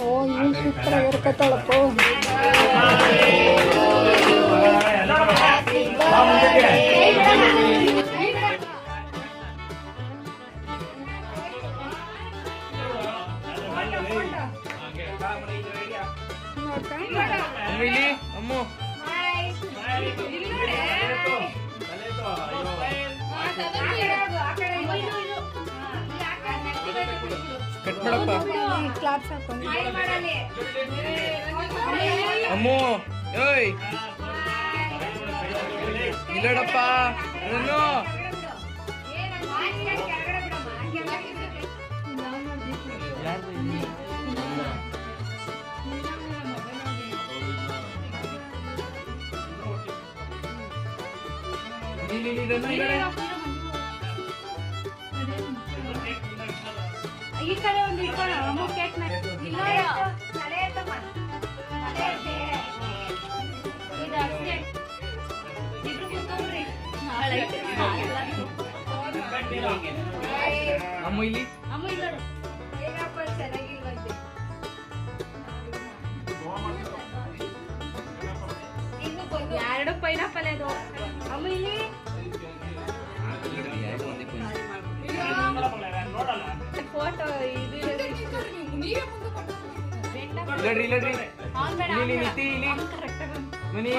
ಓ ಈ ಸೂಪರ್ ಆಗಿರ್ಕತ್ತಳಪ್ಪ ಅಮ್ಮ. ಇಲ್ಲಿ ಅಮ್ಮ ಕಟ್ ಮಾಡಪ್ಪ ಕ್ಲಾಪ್ಸ್ ಅಮ್ಮು ಇಲ್ಲಿ, ಈ ಕಡೆ. ಒಂದು ಕಡೆ ಅಮ್ಮ ಕೇಕ್ ಅಮ್ಮ ಇಲ್ಲಿ? ಎರಡು ಪೈನಾಪಲ್ ಅದು. ಅಮ್ಮ ಇಲ್ಲಿ? ಇಲ್ಲಡ್ರಿ ಇಲ್ಲಡ್ರಿ. ಇಲ್ಲಿ ಇಲ್ಲಿ ನಿಂತಿ ಇಲ್ಲಿ ಮನಿ.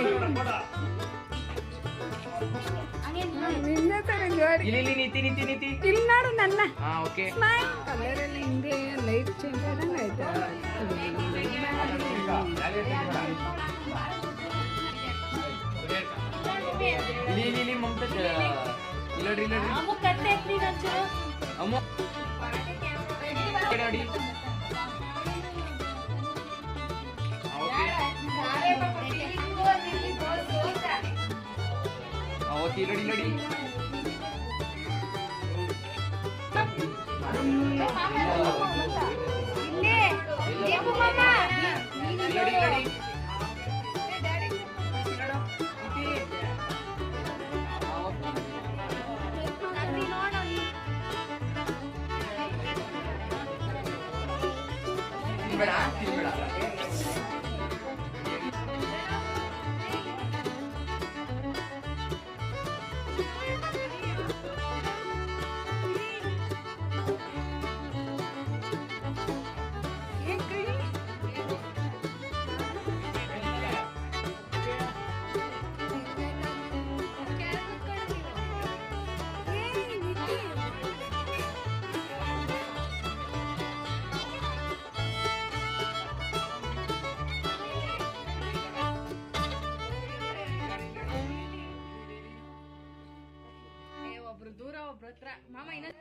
ನಿನ್ನೆ ತರ ಜೋಡಿ ಇಲ್ಲಿ ಇಲ್ಲಿ ನಿಂತಿ ನೀತಿ ನಿಂತಿ ಇಲ್ಲಿ ನೋಡು ನನ್ನ. ಹಾ ಓಕೆ. ಕಲರ್ ಎಲ್ಲ ಹಿಂದೆ ಲೈಟ್ ಚೇಂಜ್ ಆದಂಗೆ ಆಯ್ತಾ? ಇಲ್ಲಿ ಇಲ್ಲಿ ಇಲ್ಲಿ ಮಮತಾ ಇಲ್ಲಡ್ರಿ ಇಲ್ಲಡ್ರಿ. ಅಮ್ಮ ಈ ಕಡೆ ಅಡಿ ಓಕೆ ಇಲ್ಲಡಿ ಇಲ್ಲಡಿ ಇಲ್ಲಡಿ ಇಲ್ಲಡಿ ತಿನ್ಬೇಡ ತಿನ್ಬೇಡ ಒಬ್ರು ಹತ್ರ. ಮಾಮ ಇನ್ನೊಂದು